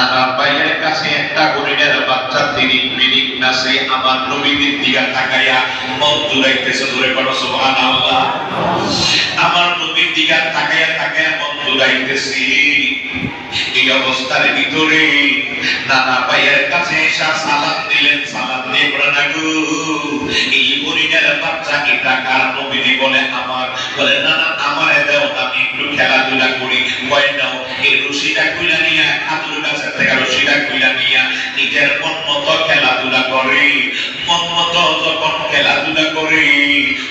নানা ভাইয়ের কাছে একটা হরিণের বাচ্চা তিনি মিনিট নাচে আমার নবীদের দিকে তাকাইয়া মন জুড়াইতেছে জোরে করো সুবহানাল্লাহ। আমার নবীর দিকে তাকাইয়া তাকাইয়া মন জুড়াইতেছি। এই অবস্থার ভিতরে নানা ভাইয়ের কাছে এসা সালাম দিলেন, সালাম দিয়ে বলেন আগু এই হরিণের বাচ্চা এটা কার? নবীজি বলে, আমার। বলে, না না, আমার দেও আমি একটু খেলাধুলা করি, কয় নাও, এই রশিটা কইলা কইলা নিয়া নিজের মন মতো খেলাধুলা করে মন মতো যখন খেলাধুলা করে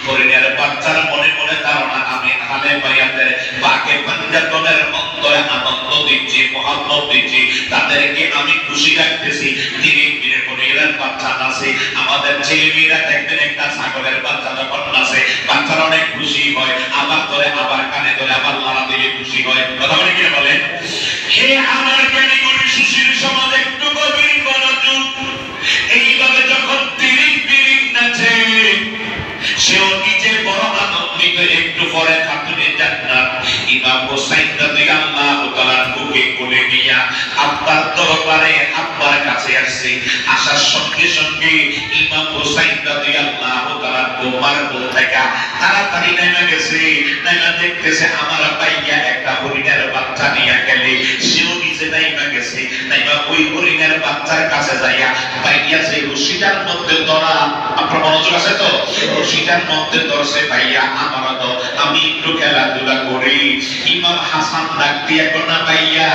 হরিণের বাচ্চার মনে মনে ধারণা, আমি হালে ভাইয়াদের বাকে পাঞ্জাতনের অন্তরে আনন্দ দিচ্ছি মহাত্মত দিচ্ছি। তাদেরকে আমি খুশি রাখতেছি। ধীরে হরিণের বাচ্চা নাচে, আমাদের ছেলে মেয়েরা দেখবেন একটা ছাগলের বাচ্চা যখন নাচে, বাচ্চারা অনেক খুশি হয়, আবার ধরে, আবার কানে ধরে, আবার লাড়া দিলে খুশি হয়। কথা বলে কি বলে হে আমার কোলে নিয়া আব্বার দরবারে আব্বার কাছে আসছে। আসার সঙ্গে সঙ্গে ইমাম হোসাইন রাদিয়াল্লাহু তাআলার গোমার কোল থেকে তাড়াতাড়ি নেমে গেছে। নেমে দেখতেছে আমার পাইয়া একটা হরিণের বাচ্চা নিয়ে গেলে। সেও নিজে নাইমা গেছে। নাইমা ওই হরিণের বাচ্চার কাছে যাইয়া পাইয়া যে রশিটার মধ্যে ধরা, আপনার মনোযোগ আছে তো? রশিটার মধ্যে ধরছে পাইয়া আমার তো, আমি একটু খেলাধুলা করি। ইমাম হাসান ডাক দিয়ে, কোনা পাইয়া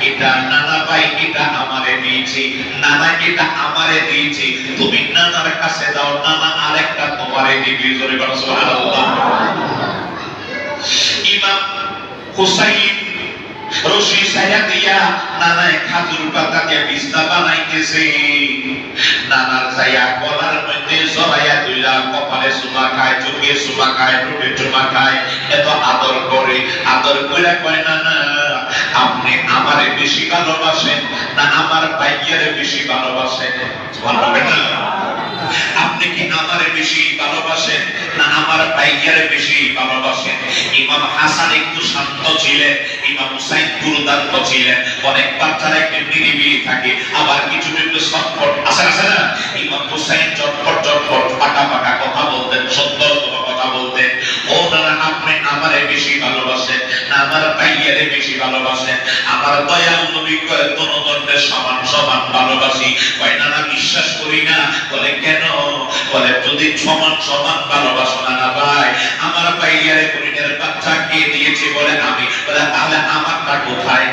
এটা নানা ভাই, এটা আমারে দিয়েছে, নানা এটা আমারে দিয়েছে। তুমি নানার কাছে যাও নানা আরেকটা তোমারে দিবি। জোরে বলো, সুবহানাল্লাহ। ইমাম হুসাইন, রশি ছায়া দিয়া নানায় খাজুর পাতা দিয়ে বিছনা বানাইতেছে। নানার জড়াইয়া দুইলা কপালে সুমা খায়, চোখে সুমা খায়, ঠোঁটে চুমা খায়, এত আদর করে আদর করে কয় নানা আপনি আমারে বেশি ভালোবাসেন না আমার ভাইয়ারে বেশি ভালোবাসেন? ভালো না? আপনি কি আমারে বেশি ভালোবাসেন না আমার ভাইয়ারে বেশি ভালোবাসেন? ইমাম হাসান একটু শান্ত ছিলেন, ইমাম হুসাইন দুর্দান্ত ছিলেন। অনেক বাচ্চারা একটু নিরিবিলি থাকে, আবার কিছু একটু ছটফট। আছে আছে না? ইমাম হুসাইন চটপট চটপট ফাটা ফাটা কথা বলতেন সুন্দর কথা বলতেন। ও না আপনি আমারে বেশি ভালোবাসেন না আমার ভাইয়ারে বেশি ভালোবাসেন আমার দয়াল নবী কয় দনদণ্ডে সমান সমান ভালোবাসি। কয় না না বিশ্বাস করি না। বলে কেন? বলে যদি সমান সমান ভালোবাসো না না ভাই আমার ভাইয়ারে হরিণের বাচ্চা কে দিয়েছে বলে আমি। বলে তাহলে আমারটা কোথায়?